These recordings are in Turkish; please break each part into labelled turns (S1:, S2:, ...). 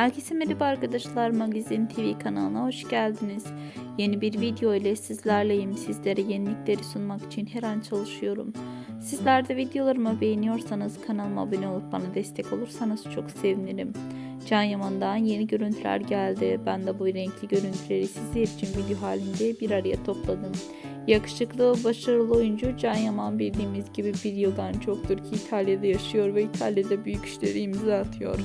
S1: Herkese merhaba arkadaşlar Magazin TV kanalına hoş geldiniz. Yeni bir video ile sizlerleyim. Sizlere yenilikleri sunmak için her an çalışıyorum. Sizler de videolarımı beğeniyorsanız kanalıma abone olup bana destek olursanız çok sevinirim. Can Yaman'dan yeni görüntüler geldi. Ben de bu renkli görüntüleri sizler için video halinde bir araya topladım. Yakışıklı, başarılı oyuncu Can Yaman bildiğimiz gibi bir yıldan çoktur ki İtalya'da yaşıyor ve İtalya'da büyük işleri imza atıyor.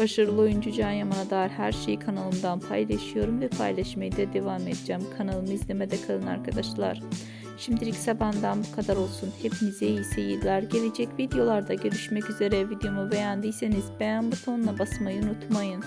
S1: Başarılı oyuncu Can Yaman'a dair her şeyi kanalımdan paylaşıyorum ve paylaşmaya da devam edeceğim. Kanalımı izlemede kalın arkadaşlar. Şimdilik ise bu kadar olsun. Hepinize iyi seyirler. Gelecek videolarda görüşmek üzere. Videomu beğendiyseniz beğen butonuna basmayı unutmayın.